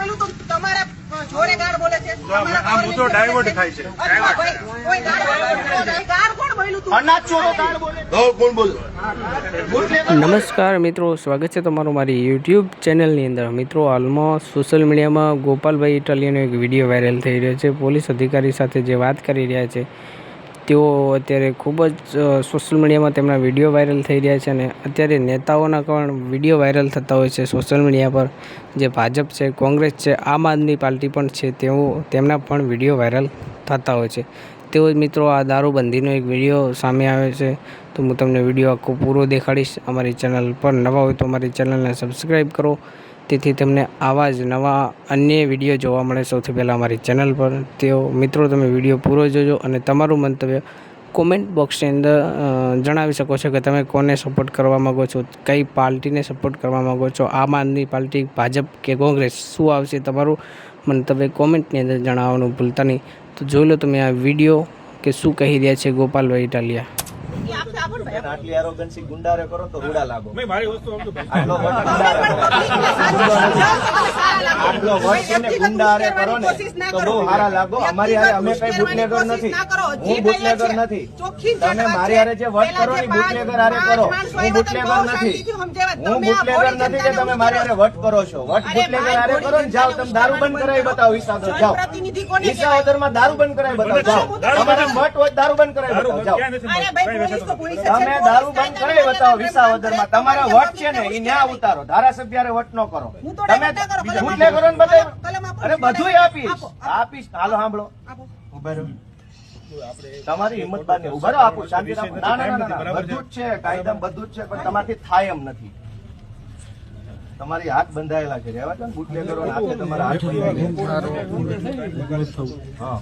બોલ્યું તો તમારા જોડે ગાળ બોલે છે. આ મુદ્દો ડાયવર્ટ થાય છે. બોલે બોલ. નમસ્કાર મિત્રો સ્વાગત છે તમારું મારી યુટ્યુબ ચેનલની અંદર. મિત્રો હાલમાં સોશિયલ મીડિયામાં ગોપાલભાઈ ઇટાલિયનો એક વીડિયો વાયરલ થઈ રહ્યો છે. પોલીસ અધિકારી સાથે જે વાત કરી રહ્યા છે તેઓ અત્યારે ખૂબ જ સોશિયલ મીડિયામાં તેમના વીડિયો વાયરલ થઈ રહ્યા છે અને અત્યારે નેતાઓના પણ વીડિયો વાયરલ થતા હોય છે સોશિયલ મીડિયા પર. જે ભાજપ છે, કોંગ્રેસ છે, આમ આદમી પાર્ટી પણ છે, તેઓ, તેમના પણ વીડિયો વાયરલ થતા હોય છે. તેઓ જ મિત્રો આ દારૂબંધીનો એક વીડિયો સામે આવે છે. તો હું તમને વીડિયો આખો પૂરો દેખાડીશ. અમારી ચેનલ પર નવા હોય તો અમારી ચેનલને સબસ્ક્રાઈબ કરો. તેથી તમને આવા જ નવા અન્ય વીડિયો જોવા મળે. સૌથી પહેલાં અમારી ચેનલ પર તેઓ મિત્રો તમે વીડિયો પૂરો જોજો અને તમારું મંતવ્ય કોમેન્ટ બોક્સની અંદર જણાવી શકો છો કે તમે કોને સપોર્ટ કરવા માગો છો કઈ પાર્ટીને સપોર્ટ કરવા માગો છો આમ આદમી પાર્ટી ભાજપ કે કોંગ્રેસ શું આવશે તમારું મંતવ્ય કોમેન્ટની અંદર જણાવવાનું ભૂલતા નહીં. તો જોઈ લો તમે આ વીડિયો કે શું કહી રહ્યા છે ગોપાલભાઈ ઇટાલિયા. આટલી એરોગન્સી ગુંડારે કરો તો રૂડા લાગો. ભાઈ, મારી વસ્તુ આટલો 我 આટલો વટ છે ને ગુંડારે કરો ને તો બહુ સારા લાગો. અમારી હારે અમે કઈ બુટલેગર નથી. હું બુટલેગર નથી. તમે મારી હારે જે વટ કરો ને બુટલેગર હારે કરો. હું બુટલેગર નથી. હું બુટલેગર નથી કે તમે મારી હારે વટ કરો છો. વટ બુટલેગર હારે કરો ને જાઓ તમે દારૂ બંધ કરાવી બતાવો હિસાબ જાઓ. કોને વિસાવદરમાં દારૂ બંધ કરાવી બતાવો જાઓ. તમારા મઠ હોય દારૂ બંધ કરાવી બતાવો જાઓ. તમે દારૂ બંધ કરાવી બતાવો વિસાવદરમાં તમારા વટ છે ને એ ન્યા ઉતારો. ધારાસભ્ય વટ ન કરો તમે ડબલ ના કરો. બુટલે કરો ને બતાવો કલમ આપો. અરે બધું આપીશ. આપો, આપો. આપીશ. હાલો સાંભળો. ઊભા તમારી હિંમત બાદ ઊભા રહો આપું. શાંતિ ના ના ના, બધું જ છે. કાયદા બધું જ છે પણ તમારથી થાય એમ નથી. તમારી હાથ બંધાયેલા છે. રહેવા દો ને બુટલે કરો હાથે તમારા હાથ બંધાયેલા